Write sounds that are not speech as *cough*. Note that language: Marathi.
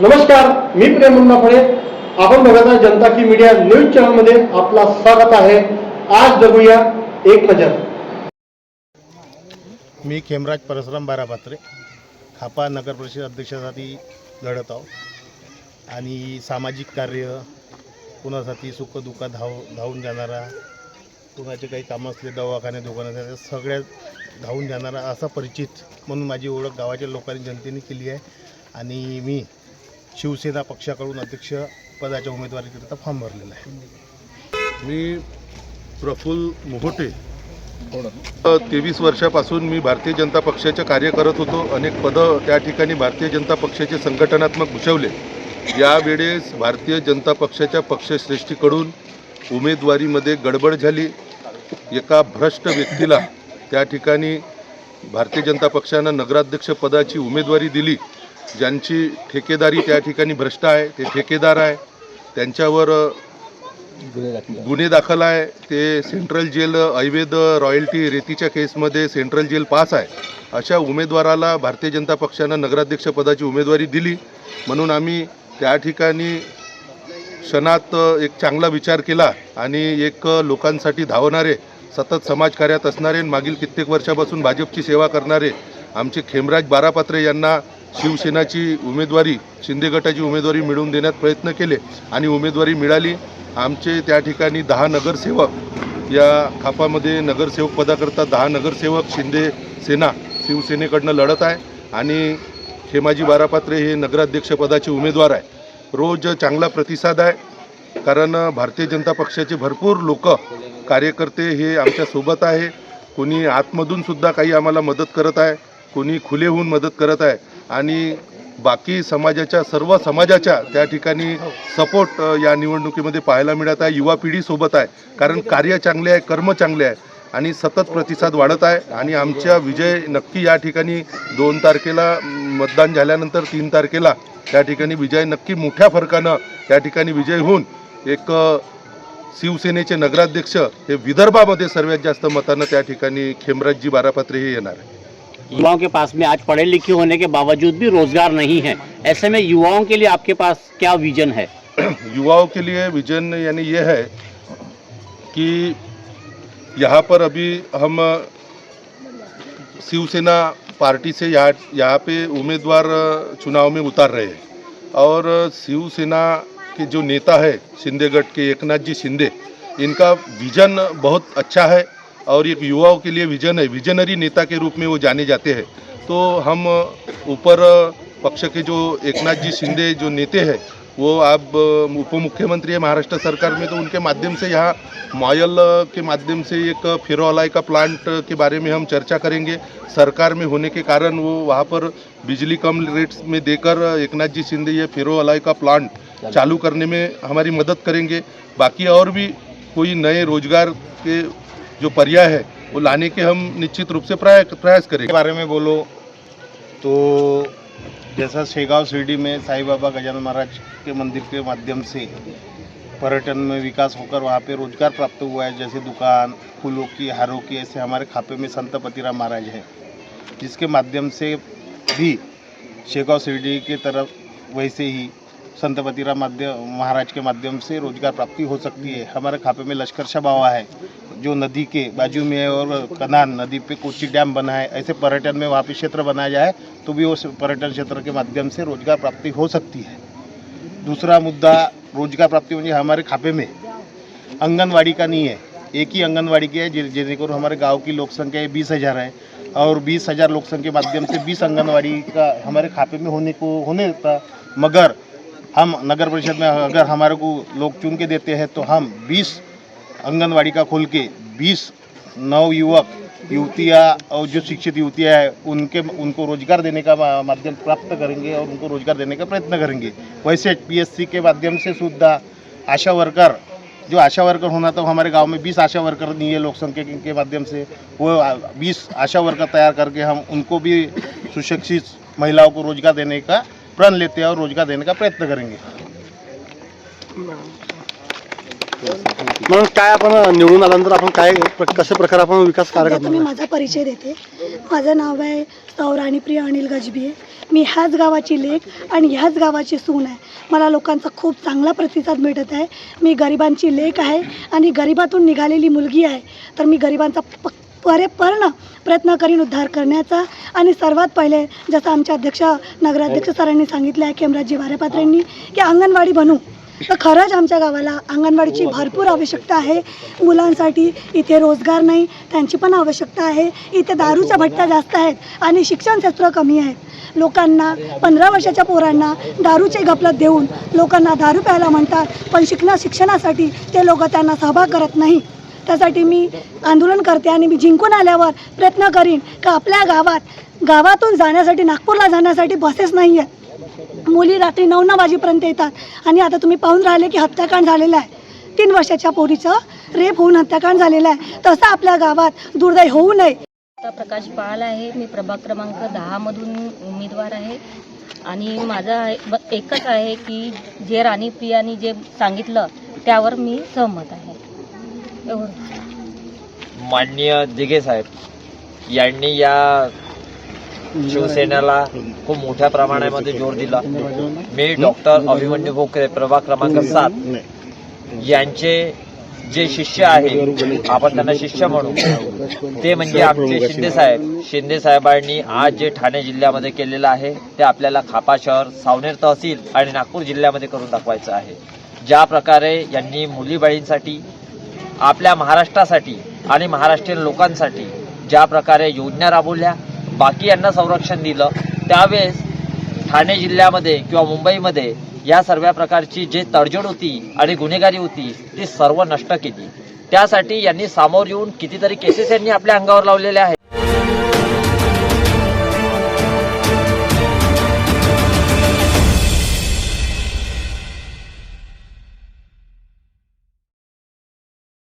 नमस्कार मी प्रेम मुन्नाफळे. आपण बघत आहे जनता की मीडिया न्यूज चॅनलमध्ये आपला स्वागत आहे. आज जगूया एक नजर. मी खेमराज परशुराम बारापात्रे खापा नगर परिषद अध्यक्षासाठी लढत आहो आणि सामाजिक कार्य कुणासाठी सुखदुःख धाव धावून जाणारा कुणाचे काही कामं असले दवाखाने दुकानं सगळ्या धावून जाणारा असा परिचित म्हणून माझी ओळख गावाच्या लोकांनी जनतेने केली आहे. आणि मी शिवसेना पक्षाकडून अध्यक्ष पदाच्या उमेदवारीकरिता फॉर्म भरलेला आहे. मी प्रफुल्ल मोहोटे. तेवीस वर्षापासून मी भारतीय जनता पक्षाचे कार्य करत होतो. अनेक पदं त्या ठिकाणी भारतीय जनता पक्षाचे संघटनात्मक भूषवले. यावेळेस भारतीय जनता पक्षाच्या पक्षश्रेष्ठीकडून उमेदवारीमध्ये गडबड झाली. एका भ्रष्ट व्यक्तीला त्या ठिकाणी भारतीय जनता पक्षानं नगराध्यक्ष पदाची उमेदवारी दिली. ज्यांची ठेकेदारी त्या ठिकाणी भ्रष्ट आहे ते ठेकेदार आहे त्यांच्यावर गुन्हे दाखल आहे ते सेंट्रल जेल अवैध रॉयल्टी रेतीच्या केसमध्ये सेंट्रल जेल पास आहे. अशा उमेदवाराला भारतीय जनता पक्षानं नगराध्यक्ष पदाची उमेदवारी दिली. म्हणून आम्ही त्या ठिकाणी क्षणात एक चांगला विचार केला आणि एक लोकांसाठी धावणारे सतत समाजकार्यात असणारे आणि मागील कित्येक वर्षापासून भाजपची सेवा करणारे आमचे खेमराज बारापात्रे यांना शिवसेनाची उमेदवारी शिंदे गटाची उमेदवारी मिळवून देण्यात प्रयत्न केले आणि उमेदवारी मिळाली. आमचे त्या ठिकाणी दहा नगरसेवक या खापामध्ये नगरसेवक पदाकरता दहा नगरसेवक शिंदे सेना शिवसेनेकडनं लढत आहे आणि खेमाजी बारापात्रे हे नगराध्यक्षपदाचे उमेदवार आहे. रोज चांगला प्रतिसाद आहे कारण भारतीय जनता पक्षाचे भरपूर लोक कार्यकर्ते हे आमच्यासोबत आहे. कोणी आतमधून सुद्धा काही आम्हाला मदत करत आहे कोणी खुले होऊन मदत करत आहे. आणि बाकी समाजाच्या सर्व समाजाच्या त्या ठिकाणी सपोर्ट अ, या निवडणुकीमध्ये पाहायला मिळत आहे. युवा पिढी सोबत आहे. कारण कार्य चांगले आहे कर्म चांगले आहे आणि सतत प्रतिसाद वाढत आहे. आणि आमच्या विजय नक्की या ठिकाणी दोन तारखेला मतदान झाल्यानंतर तीन तारखेला त्या ठिकाणी विजय नक्की मोठ्या फरकानं त्या ठिकाणी विजय होऊन एक शिवसेनेचे नगराध्यक्ष हे विदर्भामध्ये सर्वात जास्त मतानं त्या ठिकाणी खेमराजजी बारापात्रे हे येणार आहे युवाओं के पास में आज पढ़े लिखे होने के बावजूद भी रोज़गार नहीं है। ऐसे में युवाओं के लिए आपके पास क्या विजन है? *clears throat* युवाओं के लिए विजन यानी ये है कि यहाँ पर अभी हम शिवसेना पार्टी से यहाँ यहाँ पे उम्मीदवार चुनाव में उतार रहे हैं। और शिवसेना के जो नेता है, शिंदेगढ़ के एकनाथ जी शिंदे, इनका विजन बहुत अच्छा है। और एक युवाओं के लिए विजन है। विजनरी नेता के रूप में वो जाने जाते हैं। तो हम ऊपर पक्ष के जो एकनाथ जी शिंदे जो नेते हैं, वो आप उप मुख्यमंत्री है महाराष्ट्र सरकार में तो उनके माध्यम से यहाँ मॉयल के माध्यम से एक फेरोअलाई का प्लांट के बारे में हम चर्चा करेंगे। सरकार में होने के कारण वो वहाँ पर बिजली कम रेट्स में देकर एकनाथ जी शिंदे ये फेरोअलाई का प्लांट चालू करने में हमारी मदद करेंगे। बाकी और भी कोई नए रोज़गार के जो पर्याय है, वो लाने के हम निश्चित रूप से प्रयास करेंगे। बारे में बोलो तो जैसा शेगांव शिरडी में साईं बाबा गजानन महाराज के मंदिर के माध्यम से पर्यटन में विकास होकर वहाँ पे रोज़गार प्राप्त हुआ है, जैसे दुकान, फूलों की, हारों की, ऐसे हमारे खापे में संत पतिराम महाराज हैं, जिसके माध्यम से भी शेगांव शिरडी के तरफ़ वैसे ही संत पतिराम माध्यम महाराज के माध्यम से रोज़गार प्राप्ति हो सकती है। हमारे खापे में लश्कर शाह बावा है। जो नदी के बाजू में है और कनान नदी पे कोची डैम बना है, ऐसे पर्यटन में वहाँ पे क्षेत्र बनाया जाए तो भी उस पर्यटन क्षेत्र के माध्यम से रोज़गार प्राप्ति हो सकती है। दूसरा मुद्दा, रोज़गार प्राप्ति मुझे हमारे खापे में। आंगनवाड़ी का नहीं है, एक ही आंगनवाड़ी की है, जे- जेणेकरून हमारे गाँव की लोक संख्या बीस हज़ार है, और बीस हज़ार लोक संख्या के माध्यम से बीस आंगनवाड़ी का हमारे खापे में होने को, होने था मगर हम नगर परिषद में अगर हमारे को लोग चुन के देते हैं तो हम बीस आंगनवाड़ी का खोल के बीस नव युवक, युवतियाँ और जो शिक्षित युवतियाँ हैं, उनके, उनको रोज़गार देने का माध्यम प्राप्त करेंगे और उनको रोज़गार देने का प्रयत्न करेंगे। वैसे पीएससी के माध्यम से सुद्धा आशा वर्कर, जो आशा वर्कर होना था वो हमारे गाँव में 20 आशा वर्कर नहीं है लोक संख्या के के माध्यम से, वो 20 आशा वर्कर तैयार करके हम, उनको भी सुशिक्षित महिलाओं को रोज़गार देने का, प्रण लेते हैं और रोज़गार देने का प्रयत्न करेंगे। म्हणून काय आपण निवडून आल्यानंतर आपण काय प्र- कशा प्रकारे आपण विकास कार्य करणार? माझा परिचय देते. माझं नाव आहे सौ राणीप्रिया अनिल गजबिये मी ह्याच गावाची लेख आणि ह्याच गावाची सून आहे. मला लोकांचा खूप चांगला प्रतिसाद मिळत आहे. मी गरिबांची लेख आहे आणि गरिबातून निघालेली मुलगी आहे. तर मी गरिबांचा प परेपर्ण प्रयत्न करीन उद्धार करण्याचा. आणि सर्वात पहिले जसं आमचे अध्यक्ष नगराध्यक्ष सरांनी सांगितलं आहे खेमराजी वारेपात्रेंनी की अंगणवाडी बनू. तर खरंच आमच्या गावाला अंगणवाडीची भरपूर आवश्यकता आहे. मुलांसाठी इथे रोजगार नाही त्यांची पण आवश्यकता आहे. इथे दारूच्या भट्ट्या जास्त आहेत आणि शिक्षण क्षेत्र कमी आहेत. लोकांना पंधरा वर्षाच्या पोरांना दारूचे गपलत देऊन लोकांना दारू प्यायला म्हणतात पण शिकणं शिक्षणासाठी ते लोक त्यांना सहभाग करत नाही. त्यासाठी मी आंदोलन करते आणि मी जिंकून आल्यावर प्रयत्न करीन का आपल्या गावात गावातून जाण्यासाठी नागपूरला जाण्यासाठी बसेस नाही आहेत मुली रात्री नऊ नऊ वाजेपर्यंत येतात. आणि आता तुम्ही पाहून राहिले की हत्याकांड झालेलं आहे. तीन वर्षाच्या पोरीचं रेप होऊन हत्याकांड झालेलं आहे. तसं आपल्या गावात दुर्दैव होऊ नये. आता प्रकाश पाल आहे. मी प्रभाग क्रमांक दहामधून उमेदवार आहे. आणि माझं एकच आहे की जे राणी प्रियानी जे सांगितलं त्यावर मी सहमत आहे. एवढं. माननीय दिघे साहेब यांनी या शिवसेनेला खूप मोठ्या प्रमाणामध्ये जोर दिला. मी डॉक्टर अभिमन्यू भोकरे प्रभाग क्रमांक सात. यांचे जे शिष्य आहे आपण त्यांना शिष्य म्हणू. ते म्हणजे आमचे शिंदे साहेब. शिंदे साहेबांनी आज जे ठाणे जिल्ह्यामध्ये केलेलं आहे ते आपल्याला खापा शहर सावनेर तहसील आणि नागपूर जिल्ह्यामध्ये करून दाखवायचं आहे. ज्या प्रकारे यांनी मुलीबाळींसाठी आपल्या महाराष्ट्रासाठी आणि महाराष्ट्रीयन लोकांसाठी ज्या प्रकारे योजना राबवल्या बाकी यांना संरक्षण दिलं. त्यावेळेस ठाणे जिल्ह्यामध्ये किंवा मुंबईमध्ये या सर्व प्रकारची जे तडजोड होती आणि गुन्हेगारी होती ती सर्व नष्ट केली. त्यासाठी यांनी सामोर येऊन कितीतरी केसेस यांनी आपल्या अंगावर लावलेल्या आहेत.